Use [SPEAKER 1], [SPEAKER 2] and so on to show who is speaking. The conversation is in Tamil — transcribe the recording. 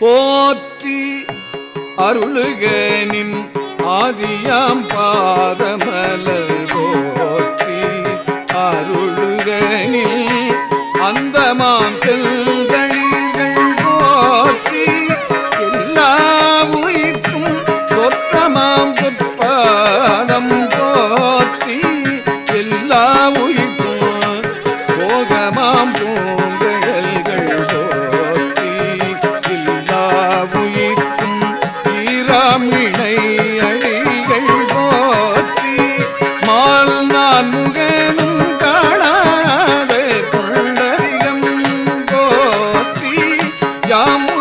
[SPEAKER 1] போற்றி அருளுகனின் ஆதியாம் பாதமலர். போற்றி அருளுகனில் அந்தமாம் செல்தழிகள் போற்றி எல்லா உயிர்க்கும் தோற்றமாம் பொற்பாதம். போற்றி எல்லா உயிர்க்கும் போகமாம் போ மால் காணாத புள்ளரிகம் போற்றி யாமு